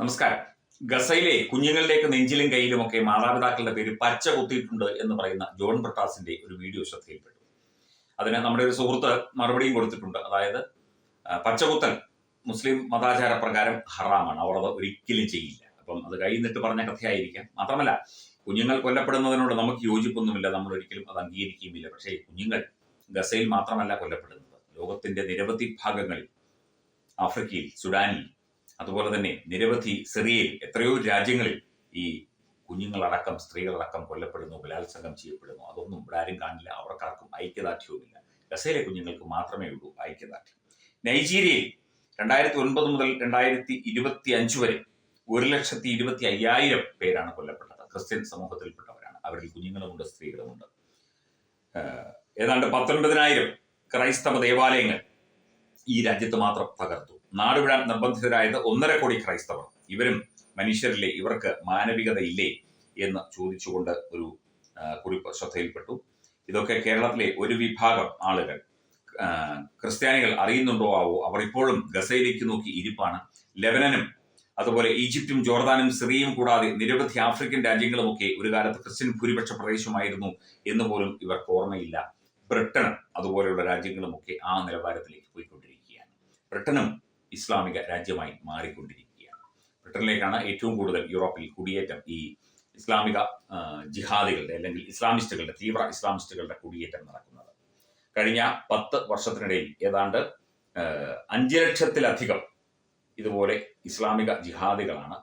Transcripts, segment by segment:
നമസ്കാരം. ഗസയിലെ കുഞ്ഞുങ്ങളിലേക്ക് നെഞ്ചിലും കയ്യിലുമൊക്കെ മാതാപിതാക്കളുടെ പേര് പച്ച കുത്തിയിട്ടുണ്ട് എന്ന് പറയുന്ന ജോൺ ബ്രട്ടാസിന്റെ ഒരു വീഡിയോ ശ്രദ്ധയിൽപ്പെട്ടു. അതിന് നമ്മുടെ ഒരു സുഹൃത്ത് മറുപടിയും കൊടുത്തിട്ടുണ്ട്. അതായത് പച്ചകുത്തൽ മുസ്ലിം മതാചാര പ്രകാരം ഹറാമാണ്. അവർ അത് ഒരിക്കലും ചെയ്യില്ല. അപ്പം അത് കൈന്നിട്ട് പറഞ്ഞ കഥയായിരിക്കാം. മാത്രമല്ല കുഞ്ഞുങ്ങൾ കൊല്ലപ്പെടുന്നതിനോട് നമുക്ക് യോജിപ്പൊന്നുമില്ല. നമ്മൾ ഒരിക്കലും അത് അംഗീകരിക്കുകയുമില്ല. പക്ഷേ കുഞ്ഞുങ്ങൾ ഗസയിൽ മാത്രമല്ല കൊല്ലപ്പെടുന്നത്. ലോകത്തിന്റെ നിരവധി ഭാഗങ്ങളിൽ ആഫ്രിക്കയിൽ സുഡാനിൽ അതുപോലെ തന്നെ നിരവധി സിറിയയിൽ എത്രയോ രാജ്യങ്ങളിൽ ഈ കുഞ്ഞുങ്ങളടക്കം സ്ത്രീകളടക്കം കൊല്ലപ്പെടുന്നു ബലാത്സംഗം ചെയ്യപ്പെടുന്നു. അതൊന്നും ഇവിടെ ആരും കാണില്ല. അവർക്കാർക്കും ഐക്യദാർഢ്യവുമില്ല. ഗസയിലെ കുഞ്ഞുങ്ങൾക്ക് മാത്രമേ ഉള്ളൂ ഐക്യദാർഢ്യം. നൈജീരിയയിൽ രണ്ടായിരത്തി ഒൻപത് മുതൽ രണ്ടായിരത്തി ഇരുപത്തി അഞ്ച് വരെ ഒരു ലക്ഷത്തി ഇരുപത്തി അയ്യായിരം പേരാണ് കൊല്ലപ്പെട്ടത്. ക്രിസ്ത്യൻ സമൂഹത്തിൽപ്പെട്ടവരാണ്. അവരിൽ കുഞ്ഞുങ്ങളുമുണ്ട് സ്ത്രീകളുമുണ്ട്. ഏതാണ്ട് പത്തൊൻപതിനായിരം ക്രൈസ്തവ ദേവാലയങ്ങൾ ഈ രാജ്യത്ത് മാത്രം തകർത്തു. നാടുവിടാൻ നിർബന്ധിതരായത് ഒന്നര കോടി ക്രൈസ്തവർ. ഇവരും മനുഷ്യരിലെ ഇവർക്ക് മാനവികതയില്ലേ? എന്ന് ചോദിച്ചുകൊണ്ട് ഒരു കുറിപ്പ് ശ്രദ്ധയിൽപ്പെട്ടു. ഇതൊക്കെ കേരളത്തിലെ ഒരു വിഭാഗം ആളുകൾ ക്രിസ്ത്യാനികൾ അറിയുന്നുണ്ടോ ആവോ? അവർ ഇപ്പോഴും ഗസയിലേക്ക് നോക്കി ഇരിപ്പാണ്. ലെബനനും അതുപോലെ ഈജിപ്തും ജോർദാനും സിറിയയും കൂടാതെ നിരവധി ആഫ്രിക്കൻ രാജ്യങ്ങളുമൊക്കെ ഒരു കാലത്ത് ക്രിസ്ത്യൻ ഭൂരിപക്ഷ പ്രദേശമായിരുന്നു എന്ന് പോലും ഇവർക്ക് ഓർമ്മയില്ല. ബ്രിട്ടനും അതുപോലെയുള്ള രാജ്യങ്ങളുമൊക്കെ ആ നിലവാരത്തിലേക്ക് പോയിക്കൊണ്ടിരിക്കുകയാണ്. ബ്രിട്ടനും ഇസ്ലാമിക രാജ്യമായി മാറിക്കൊണ്ടിരിക്കുകയാണ്. ബ്രിട്ടനിലേക്കാണ് ഏറ്റവും കൂടുതൽ യൂറോപ്പിൽ കുടിയേറ്റം ഈ ഇസ്ലാമിക ജിഹാദികളുടെ അല്ലെങ്കിൽ ഇസ്ലാമിസ്റ്റുകളുടെ തീവ്ര ഇസ്ലാമിസ്റ്റുകളുടെ കുടിയേറ്റം നടക്കുന്നത്. കഴിഞ്ഞ പത്ത് വർഷത്തിനിടയിൽ ഏതാണ്ട് അഞ്ച് ലക്ഷത്തിലധികം ഇതുപോലെ ഇസ്ലാമിക ജിഹാദികളാണ്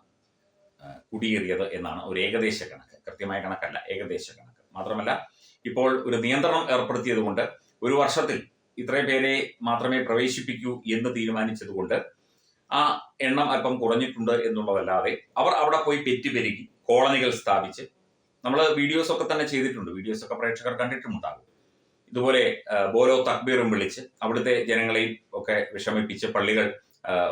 കുടിയേറിയത് എന്നാണ് ഒരു ഏകദേശ കണക്ക്. കൃത്യമായ കണക്കല്ല ഏകദേശ കണക്ക്. മാത്രമല്ല ഇപ്പോൾ ഒരു നിയന്ത്രണം ഏർപ്പെടുത്തിയതുകൊണ്ട് ഒരു വർഷത്തിൽ ഇത്രയും പേരെ മാത്രമേ പ്രവേശിപ്പിക്കൂ എന്ന് തീരുമാനിച്ചതുകൊണ്ട് ആ എണ്ണം അല്പം കുറഞ്ഞിട്ടുണ്ട് എന്നുള്ളതല്ലാതെ അവർ അവിടെ പോയി പെറ്റുപെരുകി കോളനികൾ സ്ഥാപിച്ച് നമ്മൾ വീഡിയോസ് ഒക്കെ തന്നെ ചെയ്തിട്ടുണ്ട്. വീഡിയോസ് ഒക്കെ പ്രേക്ഷകർ കണ്ടിട്ടുമുണ്ടാകും. ഇതുപോലെ ബോലോ തക്ബീറും വിളിച്ച് അവിടുത്തെ ജനങ്ങളെയും ഒക്കെ വിഷമിപ്പിച്ച് പള്ളികൾ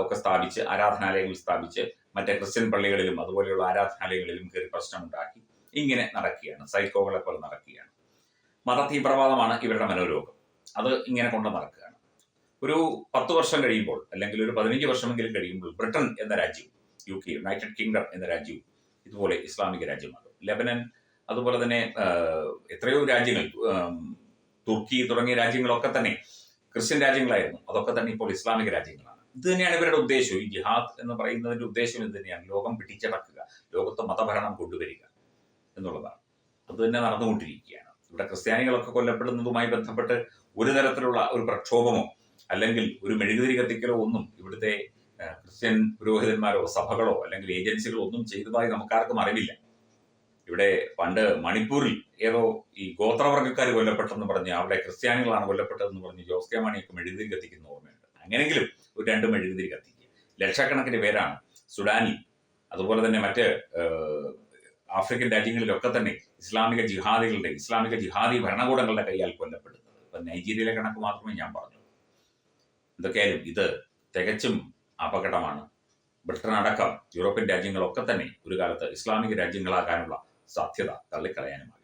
ഒക്കെ സ്ഥാപിച്ച് ആരാധനാലയങ്ങൾ സ്ഥാപിച്ച് മറ്റേ ക്രിസ്ത്യൻ പള്ളികളിലും അതുപോലെയുള്ള ആരാധനാലയങ്ങളിലും കയറി പ്രശ്നമുണ്ടാക്കി ഇങ്ങനെ നടക്കുകയാണ്. സൈക്കോകളെ പോലെ നടക്കുകയാണ്. മത തീവ്രവാദമാണ് ഇവരുടെ മനോരോഗം. അത് ഇങ്ങനെ കൊണ്ട് നടക്കുകയാണ്. ഒരു പത്ത് വർഷം കഴിയുമ്പോൾ അല്ലെങ്കിൽ ഒരു പതിനഞ്ച് വർഷമെങ്കിലും കഴിയുമ്പോൾ ബ്രിട്ടൻ എന്ന രാജ്യം യു കെ യുണൈറ്റഡ് കിങ്ഡം എന്ന രാജ്യവും ഇതുപോലെ ഇസ്ലാമിക രാജ്യമാകും. ലെബനൻ അതുപോലെ തന്നെ എത്രയോ രാജ്യങ്ങൾ തുർക്കി തുടങ്ങിയ രാജ്യങ്ങളൊക്കെ തന്നെ ക്രിസ്ത്യൻ രാജ്യങ്ങളായിരുന്നു. അതൊക്കെ തന്നെ ഇപ്പോൾ ഇസ്ലാമിക രാജ്യങ്ങളാണ്. ഇത് തന്നെയാണ് ഇവരുടെ ഉദ്ദേശം. ഈ ജിഹാദ് എന്ന് പറയുന്നതിന്റെ ഉദ്ദേശം ഇത് തന്നെയാണ്. ലോകം പിടിച്ചടക്കുക ലോകത്ത് മതഭരണം കൊണ്ടുവരിക എന്നുള്ളതാണ്. അത് തന്നെ നടന്നുകൊണ്ടിരിക്കുകയാണ്. ഇവിടെ ക്രിസ്ത്യാനികളൊക്കെ കൊല്ലപ്പെടുന്നതുമായി ബന്ധപ്പെട്ട് ഒരു തരത്തിലുള്ള ഒരു പ്രക്ഷോഭമോ അല്ലെങ്കിൽ ഒരു മെഴുകുതിരി കത്തിക്കലോ ഒന്നും ഇവിടുത്തെ ക്രിസ്ത്യൻ പുരോഹിതന്മാരോ സഭകളോ അല്ലെങ്കിൽ ഏജൻസികളോ ഒന്നും ചെയ്തതായി നമുക്കാർക്കും അറിവില്ല. ഇവിടെ പണ്ട് മണിപ്പൂരിൽ ഏതോ ഈ ഗോത്രവർഗക്കാർ കൊല്ലപ്പെട്ടെന്ന് പറഞ്ഞ് അവിടെ ക്രിസ്ത്യാനികളാണ് കൊല്ലപ്പെട്ടതെന്ന് പറഞ്ഞ് ജോസ് കെ മാണിയൊക്കെ മെഴുകുതിരി കത്തിക്കുന്ന ഓർമ്മയുണ്ട്. അങ്ങനെങ്കിലും ഒരു രണ്ട് മെഴുകുതിരി കത്തിക്കുക. ലക്ഷക്കണക്കിന് പേരാണ് സുഡാനിൽ അതുപോലെ തന്നെ മറ്റ് ആഫ്രിക്കൻ രാജ്യങ്ങളിലൊക്കെ തന്നെ ഇസ്ലാമിക ജിഹാദികളുടെ ഇസ്ലാമിക ജിഹാദി ഭരണകൂടങ്ങളുടെ കൈയാൽ കൊല്ലപ്പെടുന്നത് ഇപ്പൊ നൈജീരിയയിലെ കണക്ക് മാത്രമേ ഞാൻ പറഞ്ഞു എന്തൊക്കെയായാലും ഇത് തികച്ചും അപകടമാണ്. ബ്രിട്ടൻ അടക്കം യൂറോപ്യൻ രാജ്യങ്ങളൊക്കെ തന്നെ ഒരു കാലത്ത് ഇസ്ലാമിക രാജ്യങ്ങളാകാനുള്ള സാധ്യത തള്ളിക്കളയാനുമാകില്ല